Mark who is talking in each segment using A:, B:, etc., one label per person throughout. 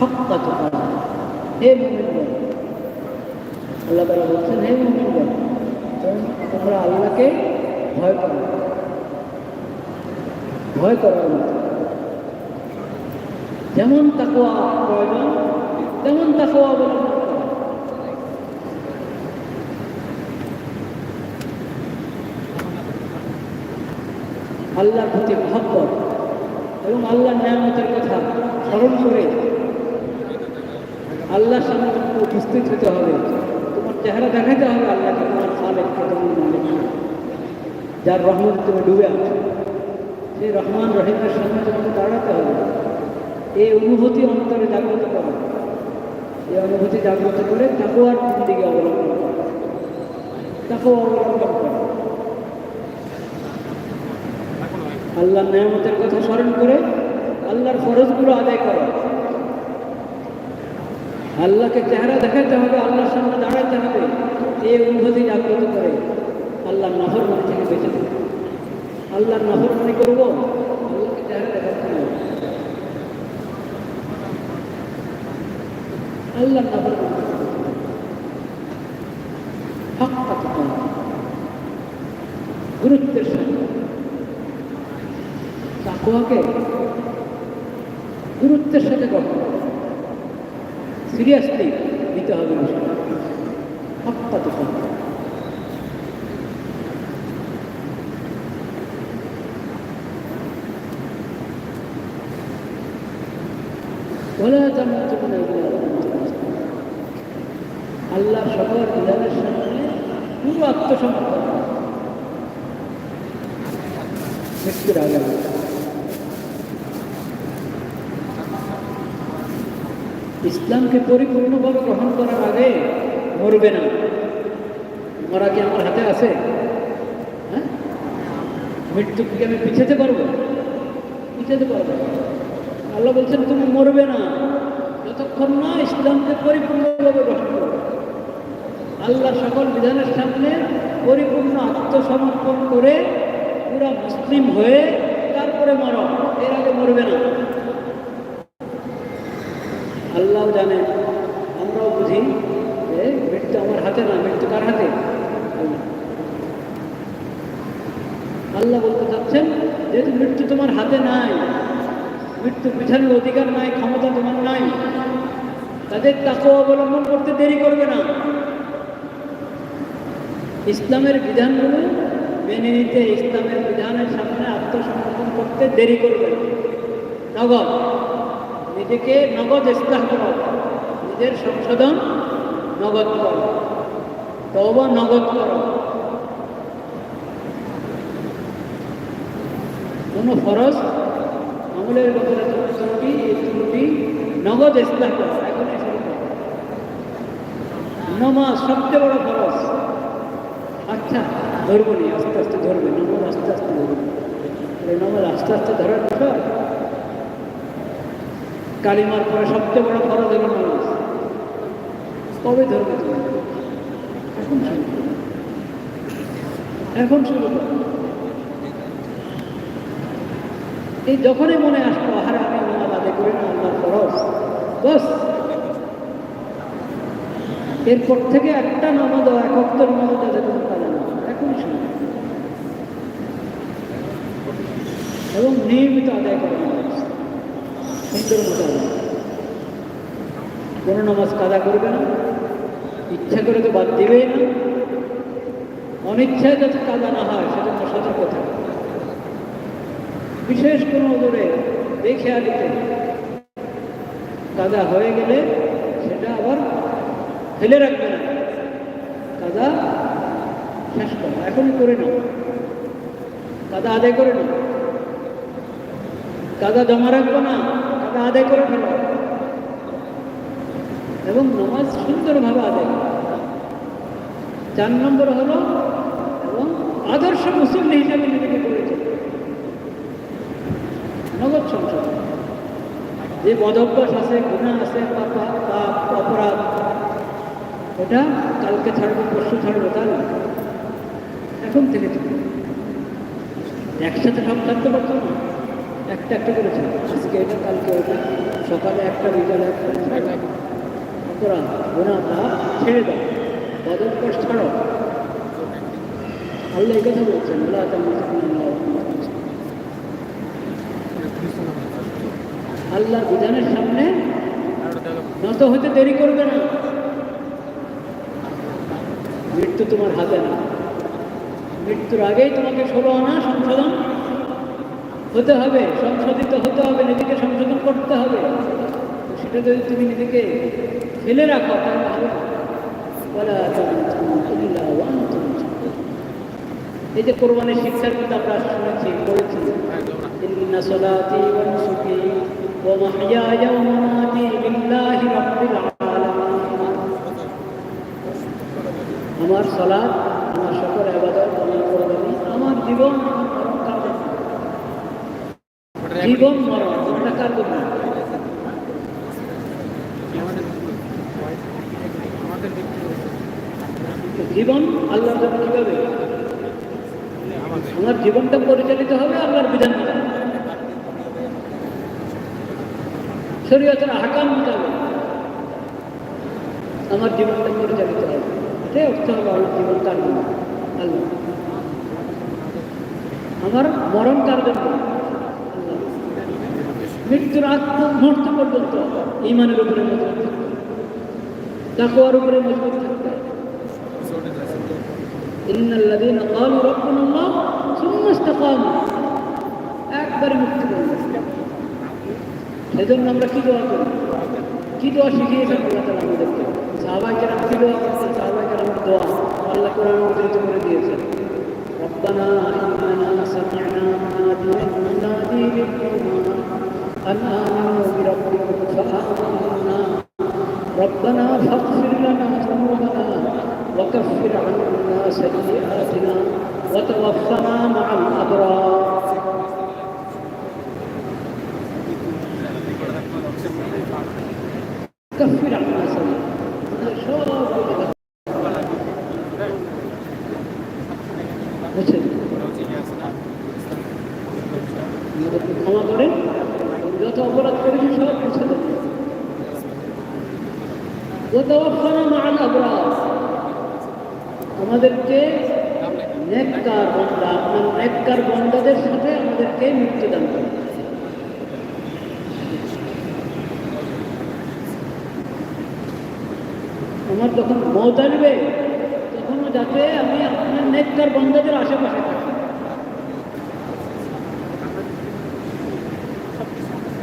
A: হক্কা তোমরা হে আল্লাহ তারা বলছেন, হে তোমরা আল্লাহকে ভয় করো ভয় করার মতো যেমন তাকোয়া প্রয়োজন, তেমন তাকোয়া অবলম্বন করো। প্রতি এবং আল্লাহর নিয়ামতের কথা স্মরণ করে আল্লাহর সামনে তোমাকে উপস্থিত হতে হবে। তোমার চেহারা দেখাতে হবে আল্লাহকে, তোমার খালেককে তোমার যার রহমান তুমি ডুবে আছো, সেই রহমান রহিমের সামনে তোমাকে দাঁড়াতে হবে। এই অনুভূতি অন্তরে জাগ্রত করো। এই অনুভূতি জাগ্রত করে তাকুয়ার দিকে অবলম্বন করো। তাকেও অবলম্বন করো। আল্লাহর নিয়ামতের কথা স্মরণ করে আল্লাহর ফরজগুলো আদায় করো। আল্লাহকে চেহারা দেখাতে হবে, আল্লাহর সামনে দাঁড়াতে হবে। এই অনুভূতি জাগ্রত করে আল্লাহর নহর মনে থেকে বেঁচে থাকবে। আল্লাহর নহর মনে করব, আল্লাহকে চেহারা দেখাতে হবে। আল্লাহর নহর গুরুত্বের সাথে তাকুয়াকে গুরুত্বের সাথে গ্রহণ সিরিয়াসলি নিতে হবে হঠাৎ আল্লাহ সবার বিধানের সামনে পুরো আত্মসমর্পণ। মৃত্যুর আগে ইসলামকে পরিপূর্ণভাবে গ্রহণ করার আগে মরবে না। মরা কি আমার হাতে আছে? হ্যাঁ? মৃত্যু কি আমি পিছাতে পারব? পিছাতে পারব আল্লাহ বলছেন, তুমি মরবে না। যতক্ষণ না ইসলামকে পরিপূর্ণভাবে গ্রহণ করবে আল্লাহ সকল বিধানের সামনে পরিপূর্ণ আত্মসমর্পণ করে পুরা মুসলিম হয়ে তারপরে মরো। এর আগে মরবে না। জানেন আমরাও বুঝি যে মৃত্যু আমার হাতে না মৃত্যু কার হাতে? আল্লাহ। বলতে চাচ্ছেন, যেহেতু মৃত্যু তোমার হাতে নাই মৃত্যু পিছানোর অধিকার নাই, ক্ষমতা তোমার নাই, তাদের তাকে অবলম্বন করতে দেরি করবে না। ইসলামের বিধানগুলো মেনে নিতে ইসলামের বিধানের সামনে আত্মসমর্পণ করতে দেরি করবে না। নিজেকে নগদ ইসলাম করো। নিজের সংশোধন নগদ করো। তবা নগদ করো। কোনো ফরজ আমলের ব্যাপারে ত্রুটি এই ত্রুটি নগদ ইসলাম করো। এখন সবচেয়ে বড় ফরজ। আচ্ছা ধরবো নি, আস্তে আস্তে ধরবে নমাজ আস্তে আস্তে ধরবে নমাজ আস্তে আস্তে ধরার কালিমার পরে সবচেয়ে বড় ফরজ হলো নামাজ। কবে ধরবে এখন শুরু এখন শুরু এই যখনই মনে আসতো আহারে আমি নামাজ আদায় করি না, আল্লাহর ফরজ। বস। এরপর থেকে একটা নামাজও এক অক্ত নামাজও যাতে কোনো কাজে না। এখনই শুরু এবং নিয়মিত আদায় করা। সুন্দর মতো কোনো নামাজ কাদা করবে না ইচ্ছা করে তো বাদ দিবেই না। অনিচ্ছায় যাতে কাদা না হয় সেজন্য সতর্ক থাকে বিশেষ কোনো দূরে দেখে আলিতে কাদা হয়ে গেলে সেটা আবার ফেলে রাখবে না কাদা শেষ করো এখনই করে নাও কাদা আদায় করে নাও কাদা জমা রাখব না। কাদা আদায় করে ফেলো। এবং নামাজ সুন্দরভাবে আদায় চার নম্বর হলো, এবং আদর্শ মুসলিম হিসাবে নিজেকে তোলো। নগদ সংসার যে বদভ্যাস আছে গুণা আছে, পাপ অপরাধ, ওটা কালকে ছাড়বো, পরশু ছাড়বো, তা না। এখন থেকে একসাথে সব থাকতে পারতো না। একটা একটা করেছেন আজকে এটা, কালকে ওটা। সকালে একটা, বিকালে একটা। ছেড়ে দাও। কর। ছাড়ো আল্লাহ এই কথা বলছেন। আল্লাহ আল্লাহর বিধানের সামনে নত হতে দেরি করবে না। মৃত্যু তোমার হাতে না। মৃত্যুর আগেই তোমাকে ষোলো আনা সংশোধন হতে হবে, সংশোধিত হতে হবে, নিজেকে সংশোধন করতে হবে সেটা যদি তুমি নিজেকে ফেলে রাখো। এই যে কোরবানির শিক্ষার কথা আমরা শুনেছি আলামিন আমার সলাৎ আমার সকল আবাদত আমার আমার জীবন আমার? জীবন মরণ এটা কার জীবন আল্লাহর জন্য কীভাবে আমার জীবনটা পরিচালিত হবে আল্লাহর বিধান। শরীয়তের হাকাম মোতাবেক আমার জীবনটা পরিচালিত হবে এটাই অর্থ হলো আমার জীবন কার আল্লাহ আমার মরণ কার আল্লাহ। মৃত্যুর আগ মুহূর্ত পর্যন্ত ইমানের উপরে মজবুত থাকতে হবে। তাকওয়ার উপরে মজবুত থাকতে হবে। إن الذين قالوا ربنا الله ثم استقاموا একবারে মুক্তি করবে সেজন্য আমরা কি দোয়া করি কি দোয়া শিখিয়েছেন আল্লাহ তালা আমাদেরকে সাহাবাইকের কি দোয়া করছেন সাহাবাইকের আমার দোয়া আল্লাহ কোরআন উদ্ধৃত করে দিয়েছেন ربنا إننا سمعنا مناديا ينادي للإيمان أن آمنوا بربكم فآمنا ربنا فاغفر لنا ذنوبنا وكفر عنا سيئاتنا وتوفنا مع الأبرار. অপরাধ করেছি সব মুছে দেন ওয়াতাওয়াফানা মাআল আবরার। আমাদেরকে নেককার বন্দা আপনার নেককার বন্দাদের সাথে আমাদেরকে মৃত্যু দান করেন। আমার যখন মত আসবে, তখনও যাতে আমি আপনার নেককার বন্দাদের আশেপাশে থাকি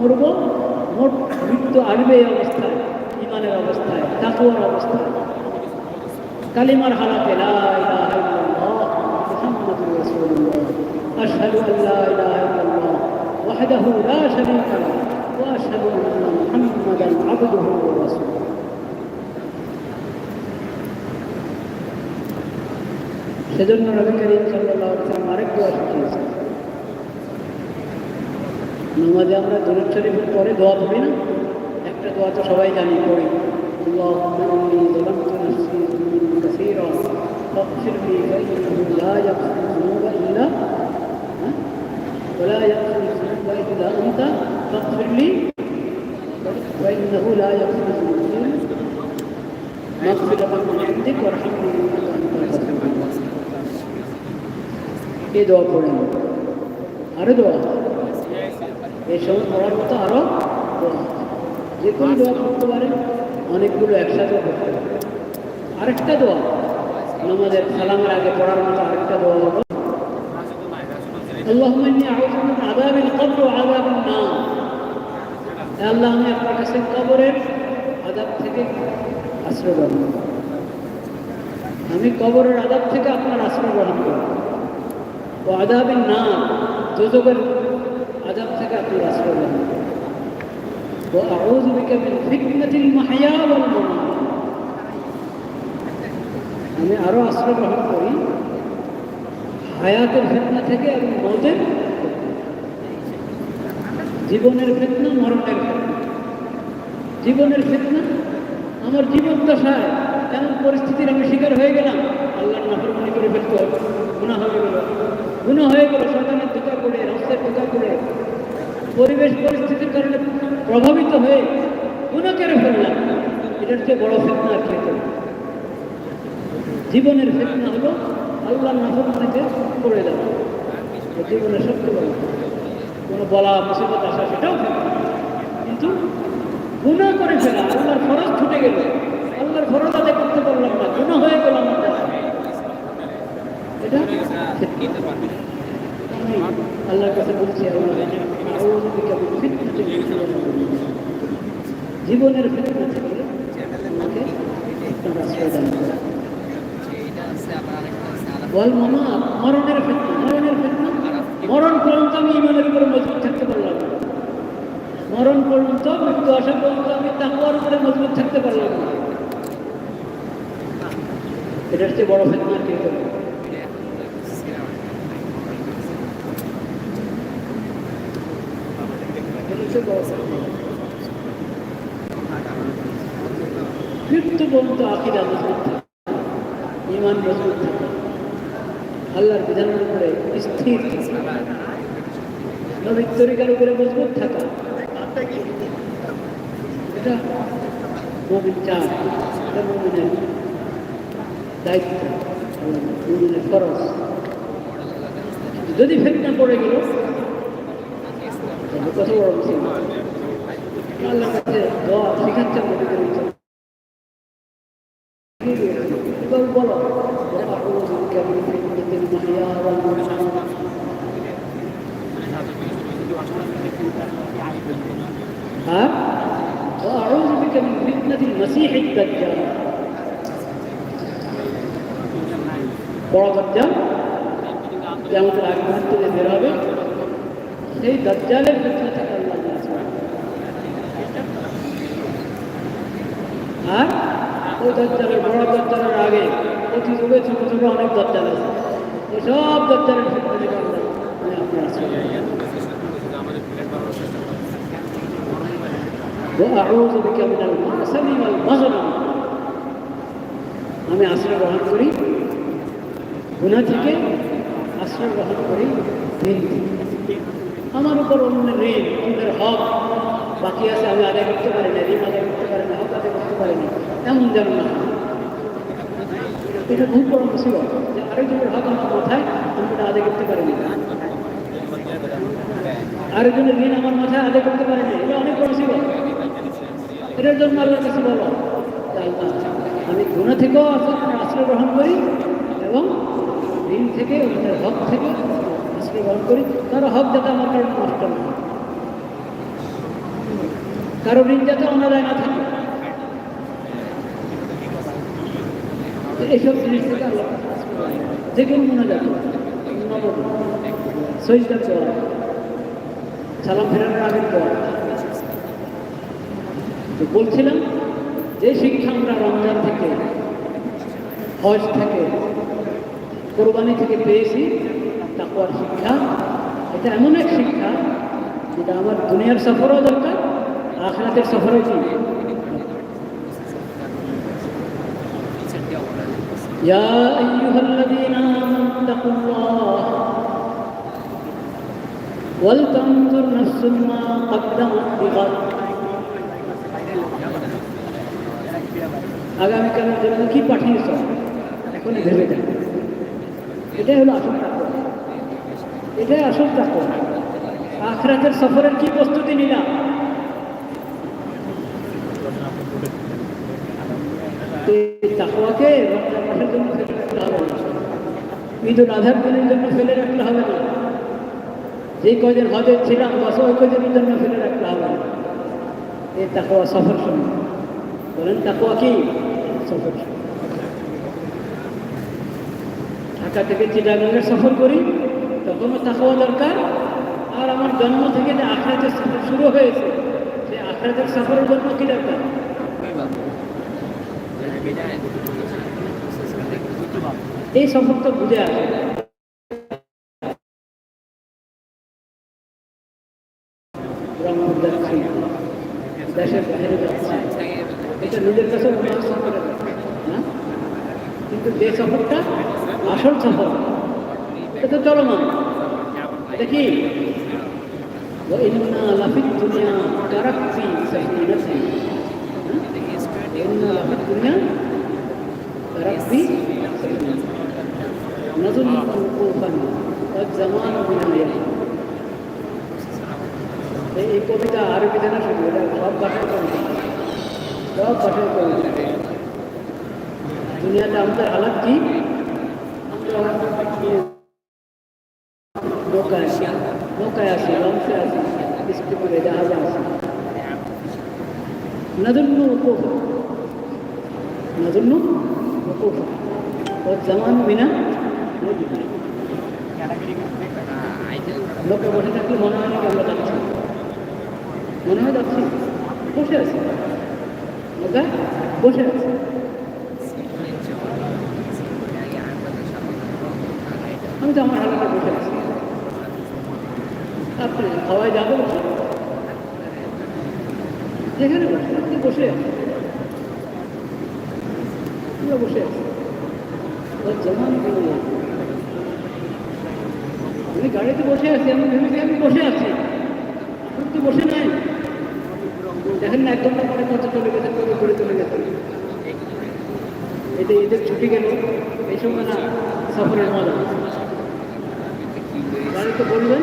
A: মরব মোট মৃত্যু আসবে এই অবস্থায়, ইমানের অবস্থায় তাকুয়ার অবস্থায়। কালিমার হালাতে সেজন্য নবী করিম ওয়াসাল্লাম আরেক দোয়া শিখিয়েছেন নামাজে আমরা দরুদ শরীফের পরে দোয়া পড়ি না একটা দোয়া তো সবাই জানি পড়ি اللهم إني ظلمت نفسي ظلما كثيرا فاغفر لي فإنه لا يغفر الذنوب إلا ها؟ ولا يغفر الذنوب إلا أنت فاغفر لي فإنه لا يغفر الذنوب إلا مغفرة من عندك وارحمني إنك أنت الغفور এই দোয়া পড়েন আরো দোয়া এই সময় পড়ার মতো আরো দোয়া যে কোনো দোয়া করতে পারে অনেকগুলো একসাথে করতে পারে আরেকটা দোয়া আমাদের সালামের আগে পড়ার মতো আরেকটা দোয়া হলো اللهم إني أعوذ من عذاب القبر وعذاب النار يا আল্লাহ আমি আপনার কাছে কবরের আদাব থেকে আশ্রয় গ্রহণ করি। আমি কবরের আদাব থেকে আপনার আশ্রয় গ্রহণ করি ও আদাবের না দুজকের وأعوذ بك من فتنة المحيا والممات আমি আরো আশ্রয় গ্রহণ করি হায়াতের ফেতনা থেকে এবং মতের জীবনের ফেতনা মরণের ফেতনা জীবনের ফেতনা আমার জীবন দশায় এমন পরিস্থিতির আমি শিকার হয়ে গেলাম আল্লাহর নাফরমানি করে ফেলতে হবে গুণা হয়ে গেল গুণা হয়ে গেল সন্তানের ধোকা করে রাস্তায় ধোকা করে পরিবেশ পরিস্থিতির কারণে প্রভাবিত হয়ে গুণা করে ফেললাম। এটার চেয়ে বড় ফেতনা আর খেতে জীবনের ফেতনা হলো আল্লাহর নাফরমানিতে যাওয়া। এটা জীবনের সবচেয়ে বড় কোনো বলা মুসিবত আসা সেটাও কিন্তু গুণা করে ফেলা, আল্লাহর ফরজ ছুটে গেল। আল্লাহর ফরজ আদায় করতে পারলাম না, গুণা হয়ে গেল আমার দ্বারা এটা আমি আল্লাহর কাছে বলছি, আল্লাহ জীবনের ফিতনা থেকে। ওয়াল মামাত মরণের ফিতনা মরণের ফিতনা। মরণ পর্যন্ত আমি ইমানের উপরে মজবুত থাকতে পারলাম মরণ পর্যন্ত, মৃত্যু আসা পর্যন্ত আমি তাকুয়ার উপরে মজবুত থাকতে পারলাম না। এটার চেয়ে বড় ফেতনা কে এটার চেয়ে বড় ফিতনা। মৃত্যু পর্যন্ত আকিদা মজবুত থাকে ইমান মজবুত থাকে বিধানের উপরে স্থির থাকা। নবীর তরিকার উপরে মজবুত থাকা। খরচ। যদি ফেতনা পড়ে গেল কত শিখাচ্ছেন নবীদের فتنة المحيا والممات ها وأعوذ بك من فتنة المسيح الدجال বড় দজ্জাল যেমন আগ মুহূর্তে যে বেরোবে সেই দজ্জালের ফিতনা থেকে আল্লাহ বাঁচাবে। আর ওই দজ্জালের বড় দজ্জালের আগে অতি যুগে ছোট ছোট অনেক দজ্জাল আছে ওই সব দজ্জালের ফিতনা থেকে আল্লাহ মানে আপনার আশ্রয় নেবেন। وأعوذ بك من المعصم والمغرم আমি আশ্রয় গ্রহণ করি গুণা থেকে আশ্রয় গ্রহণ করি ঋণ থেকে। আমার উপর অন্যের ঋণ অন্যের হক বাকি আছে আমি আদায় করতে পারি না ঋণ আদায় করতে পারি না হক আদায় করতে পারি না এমন যেন না হয়। এটা খুব বড় মুসিবত হক আমার মাথায় আমি আদায় করতে পারি না আরেকজনের ঋণ আমার মাথায় আদায় করতে পারি না এটা অনেক বড় মুসিবত। এটার জন্য আল্লাহর কাছে বলো আমি গুণা থেকেও আশ্রয় গ্রহণ করি এবং ঋণ থেকে হক থেকে আশ্রয় গ্রহণ করি। কারও হক যাতে আমার কারণে নষ্ট না কারও ঋণ যাতে অনাদায় না থাকে। এইসব জিনিস থেকে আল্লাহ যে কোনো মনে যাবে সহিদার দোয়া সালাম ফেরানোর আগের তো বলছিলাম যে শিক্ষা আমরা রমজান থেকে হজ থেকে কোরবানি থেকে পেয়েছি তাকুয়ার শিক্ষা, এটা এমন এক শিক্ষা, যেটা আমার দুনিয়ার সফরও দরকার, আখরাতের সফরও কি يا أيها الذين آمنوا اتقوا الله ولتنظر نفس ما قدمت بغد আগামীকালের জন্য কি পাঠিয়েছ এখনই ভেবে দেখ এটাই হলো আসল তাকওয়া এটাই আসল তাকওয়া আখরাতের সফরের কি প্রস্তুতি নিলাম তো এই তাকওয়াকে জন্য রাখতে হবে। না ঈদুল আজহার দিনের জন্য ফেলে রাখতে হবে না। যেই কয়দিন হজে ছিলাম বাস ওই কয়দিনের জন্য ফেলে রাখতে হবে না। এই তাকওয়া সফর সময় বলেন, তাকওয়া কি? সফর ঢাকা থেকে চিটাগাঙ্গের সফর করি, তখনও তাকওয়া দরকার। আর আমার জন্ম থেকে যে আখড়াতে সফর শুরু হয়েছে, সেই আখেরাতের সফরের জন্য কি দরকার? এই সম্পর্ক বুঝে আসে দুনিয়াতে আমাদের হালাত কি? জামান বিনা লোকে বসে থাকলে মনে হয় মনে হয় বসে আছি। বসে আছি। আমি তো আমার হালাতে বসে আছি। আপনি হাওয়ায় যাব যেখানে বসে আপনি বসে আছেন বসে আছি। ওর আমি গাড়িতে বসে আছি, আমি ভেবেছি আমি বসে আছি। তো বসে নাই। দেখেন না, এক ঘণ্টা পরে কত চলে গেছে, কত ঘুরে চলে গেছে। এটা ঈদের ছুটি গেল এই সময় না, সফরের মজা। গাড়িতে বলবেন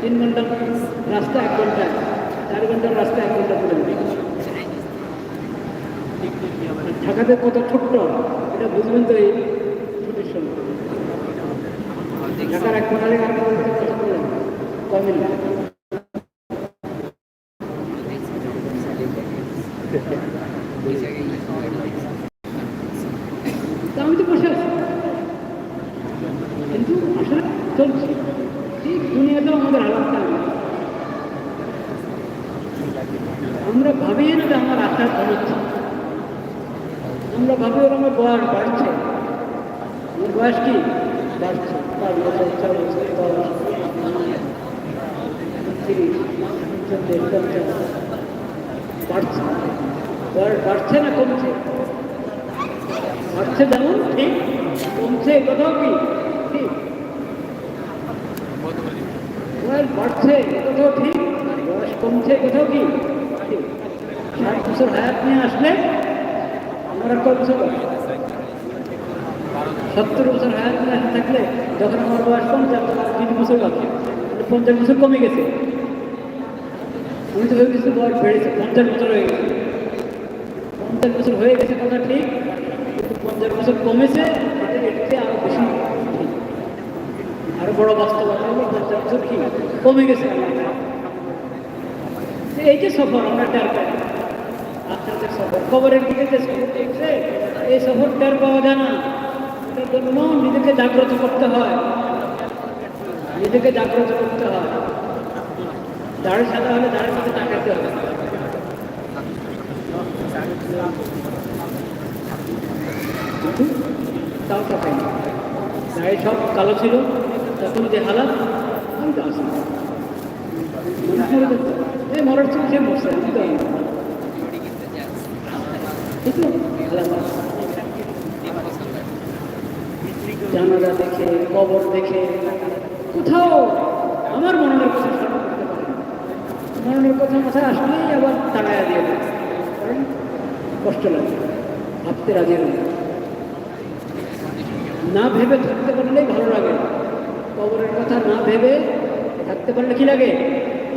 A: তিন ঘণ্টা রাস্তা এক ঘণ্টা চার ঘণ্টার রাস্তা এক ঘণ্টা করে ঢাকাতে কত ছোট্ট, এটা বুঝবেন তো এই ছুটির সময় ঢাকার এক কোনারে আর কোনারে কত করে কমে না তা আমি তো বসে আছি কিন্তু আসলে চলছে এই দুনিয়াতেও আমাদের হালাতটা এমন। আমরা ভাবি না যে আমার আশা কমাচ্ছে আমরা ভাবি ওর আমার বয়স বাড়ছে। আমার বয়স কি? বাড়ছে। বছর বছর বাড়ছে। বয়স বাড়ছে না কমছে? বাড়ছে যেমন, ঠিক। কমছে কথাও কি? ঠিক। বয়স বাড়ছে কথাও ঠিক। কমছে কোথাও কি? বছর হায়াত নিয়ে আসলে আমরা বাঁচি? সত্তর বছর হায়াত নিয়ে আসে থাকলে যখন আমার বয়স তখন তিন বছর বাকি। পঞ্চাশ বছর কমে গেছে। আমি তো ভেবেছি বয়স বেড়েছে, পঞ্চাশ বছর হয়ে গেছে। পঞ্চাশ বছর হয়ে গেছে কথা ঠিক পঞ্চাশ বছর কমেছে এটা এর চেয়ে আরও বেশি ঠিক। আরও বড় বাস্তবতা হলো পঞ্চাশ বছর কি? কমে গেছে। এই যে সফর, আমরা টের পাই। আপনাদের সফর। খবরের দিকে যে সফর দেখছে, এই সফর টের পাওয়া যায় না। এটার জন্য নিজেকে জাগ্রত করতে হয়। নিজেকে জাগ্রত করতে হয়। দাঁড়ের সাথে হলে দাঁড়ের সাথে টাকাতে হবে। তাও তো পাইনি গায়ে সব কালো ছিল, তখন যে হালাত, আমি তো এই মরার ছিল, সে মরছে জানালা দেখে, কবর দেখে, কোথাও আমার মনের কথা স্মরণ করতে পারে না। মনের কথা মাথায় আসলেই আবার তাড়াইয়া দিয়ে কষ্ট লাগে, ভাবতে রাজি নয় না ভেবে থাকতে পারলেই ভালো লাগে। কবরের কথা না ভেবে থাকতে পারলে কি লাগে?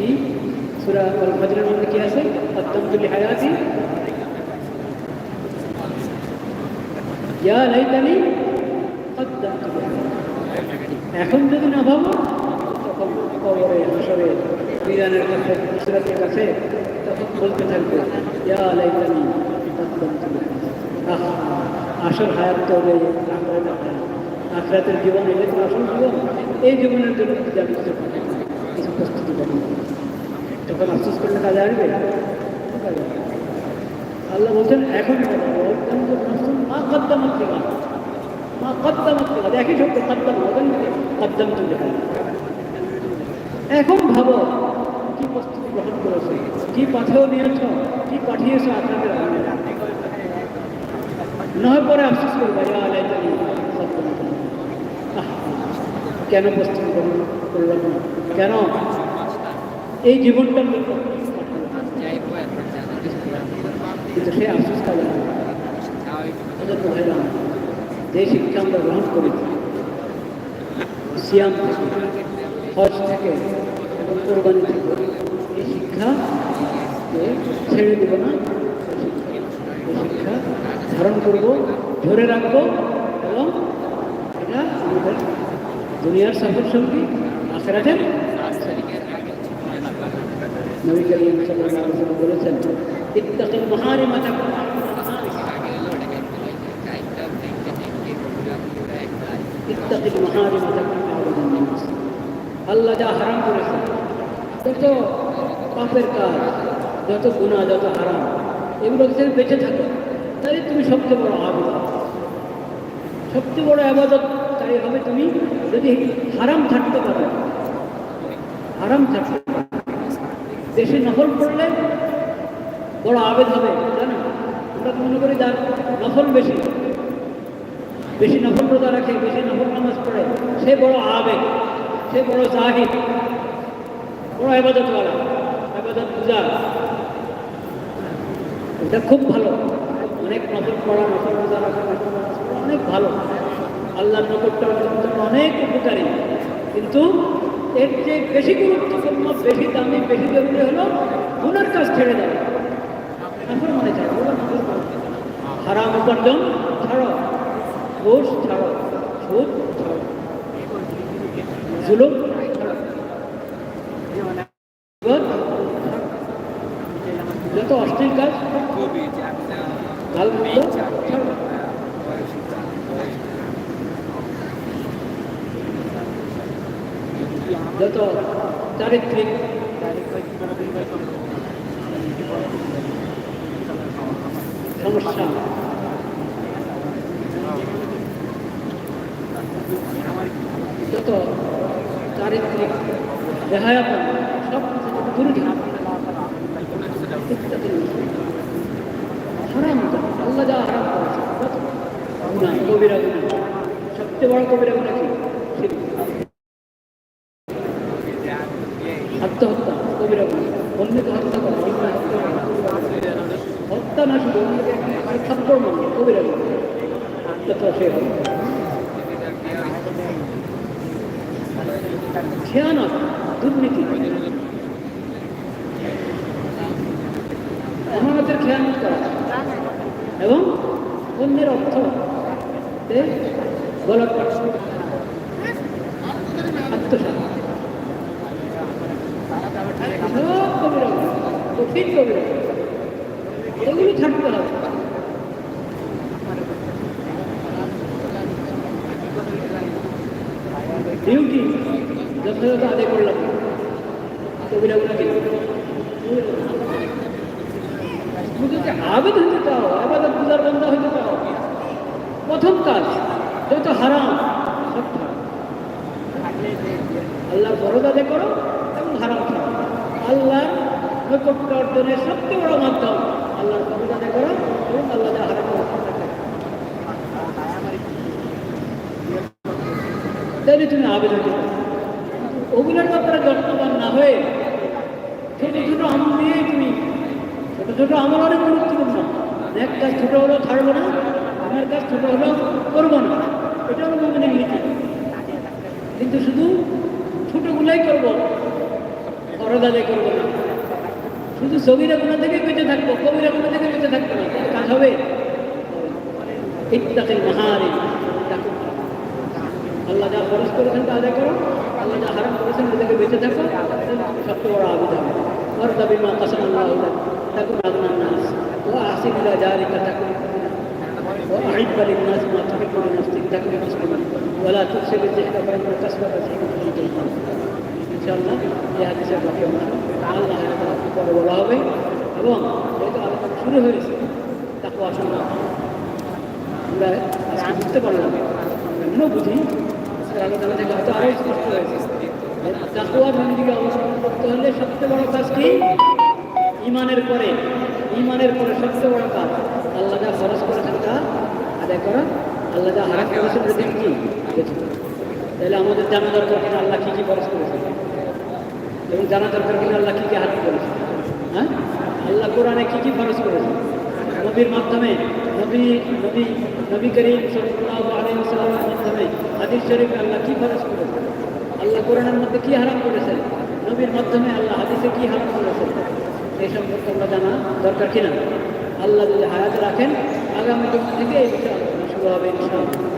A: কি সুরা আল ফজরের মধ্যে কি আছে কদ্দামতুল হায়াতি ইয়া লাইতানি। এখন যদি না ভাবো কাছে তখন বলতে থাকবে, ইয়া লাইতানি আসল। জীবন তো আসল এই জীবনের জন্য কিছু প্রস্তুতি তখন আফসোস করলে কাজে আসবে। আল্লাহ বলছেন, এখন এখন ভাবো, কি প্রস্তুতি গ্রহণ করেছ? কি পাথেও নিয়েছ? কি পাঠিয়েছো আপনাদের নয় পরে আফসোস করবে কেন প্রস্তুতি গ্রহণ করলাম কেন? এই জীবনটা যে শিক্ষা আমরা গ্রহণ করেছি, সিয়াম থেকে, হজ থেকে এবং এই শিক্ষা ছেড়ে দেব না শিক্ষা- ধারণ করব, ধরে রাখব এবং এটা আমাদের দুনিয়ার সফর সঙ্গী আখেরাতের নবী করিম ওয়াসাল্লাম বলেছেন ইত্তাকিল মাহারিমা ইত্তাকিল মাহারিমা আল্লাহ যা হারাম করেছে, যত পাপের কাজ, যত গুনাহ, যত হারাম, এগুলো থেকে বেঁচে থাকো, তাহলে তুমি সবচেয়ে বড় আবেদ সবচেয়ে বড় আবাদত তাই হবে তুমি যদি হারাম থাকতে পারো হারাম থাকতে। দেশে নফল পড়লে বড় আবেদ হবে, জানো? আমরা তো মনে করি যার নফল বেশি। বেশি নফল রোজা রাখে, বেশি নফল নামাজ পড়ে। সে বড় আবেগ, সে বড় জাহিদ বড় আবাদতওয়ালা আবাদত পূজা এটা খুব ভালো। অনেক নফল পড়া নফল রোজা রাখা অনেক ভালো। আল্লাহর জন্য অনেক উপকারী। কিন্তু এর যে বেশি গুরুত্বপূর্ণ, বেশি দামি, বেশি জরুরি হলো গুণের কাজ ছেড়ে দেওয়া। এখন মনে চায়। হারাম উপার্জন ছাড়ো ঘোষ ছাড়ো, সুদ ছাড়ো। জুলুম ছাড়ো গিবত ছাড়ো। যত অশ্লীল কাজ গালমন্দ ছাড়ো যত চারিত্রিক সমস্যা যত চারিত্রিক রেহায়াপন সব কিছু যত দূরে থাকবে ইত্যাদি হারাম তো, আল্লাহ যা হারাম করেছে কত গুনাহ, কবিরা গুনাহ সবচেয়ে বড় কবিরা গুনাহ কি শিরক। আত্মহত্যা কবিরা গুনাহ অন্যকে হত্যা করা অন্যায় হত্যা করা, কবিরা গুনাহ। হত্যা না শুধু অন্যকে আর থাপ্পড় মারলো কবিরা গুনাহ আত্মা তো সে হত্যা খেয়ানত দুর্নীতি আমানতের খেয়ানত করা এবং অন্যের অর্থ গলত করা আত্মসাৎ সব কবিরা গুনাহ, কঠিন কবিরা গুনাহ। এগুলো থাকতে হবে ডিউটি তুমি যদি আবেদ হইতে চাও আবাদত গুজার বন্ধ হইতে চাও প্রথম কাজ যত হারাম সব ছাড়ো। আল্লাহর ফরজ আদায় করো এবং হারাম অর্জনের সবচেয়ে বড় মাধ্যম আল্লাহর ফরজ আদায় করো এবং আল্লাহ তুমি আবেদন করো ওগুলোর ব্যাপারে যত্নবান না হয়ে ছোট ছোট আমল নিয়ে তুমি, ছোট ছোট আমল অনেক গুরুত্বপূর্ণ। এক কাজ ছোট হলেও ছাড়বো না, আমার কাজ ছোট হলেও করব না। এটা হলো মোমেনের নীতি কিন্তু শুধু ছোটগুলাই করব আদায় করব না। শুধু সগিরা গুণা থেকে বেঁচে থাকব কবিরা গুণা থেকে বেঁচে থাকব না। কাজ হবে মাহারিম। তাকুন। আল্লাহ যা ফরজ করেছেন তা আদায় করো আল্লাহ যা হারাম করেছেন ওই থেকে বেঁচে থাকো সবচেয়ে বড় আবিদ হবে ওর দাবি মা কাসাম আল্লাহ তাকুন আগনান নাস ও আসিন ইলা জারিকা তাকুন وأعد للناس ما تحب لنفسك تكن مسلما ولا تكسب الذهن فإن كسب الذهن إن شاء الله এই হাদিসের বাকি অংশ আল্লাহ পরে বলা হবে এবং যেহেতু আলোচনা শুরু হয়েছে তাকে আসলে আমরা আজকে বুঝতে পারলাম এমনও বুঝি আজকের আলোচনা থেকে হয়তো করতে হলে সবচেয়ে বড় কাজ কি? ইমানের পরে ইমানের পরে সবচেয়ে বড় কাজ আল্লাহ যা ফরজ করেছেন তা আদায় করা। আল্লাহ যা হারাম করেছেন ওদের কি? তাহলে আমাদের জানা দরকার কিনা আল্লাহ কী কী ফরজ করেছেন? এবং জানা দরকার কিনা আল্লাহ কী কী হারাম করেছেন? হ্যাঁ? আল্লাহ কোরআনে কী কী ফরজ করেছেন? নবীর মাধ্যমে, নবী নবী নবী করিম সাল্লাল্লাহু আলাইহি মাধ্যমে হাদিস শরীফে আল্লাহ কী ফরজ করেছেন? আল্লাহ কোরআনের মধ্যে কী হারাম করেছেন? নবীর মাধ্যমে আল্লাহ হাদিসে কী হারাম করেছেন? এই সম্পর্কে আমরা জানা দরকার কিনা আল্লাহ যদি হায়াত রাখেন, আগামী দিন থেকে এই বিষয়ে শুরু হবে ইনশাআল্লাহ।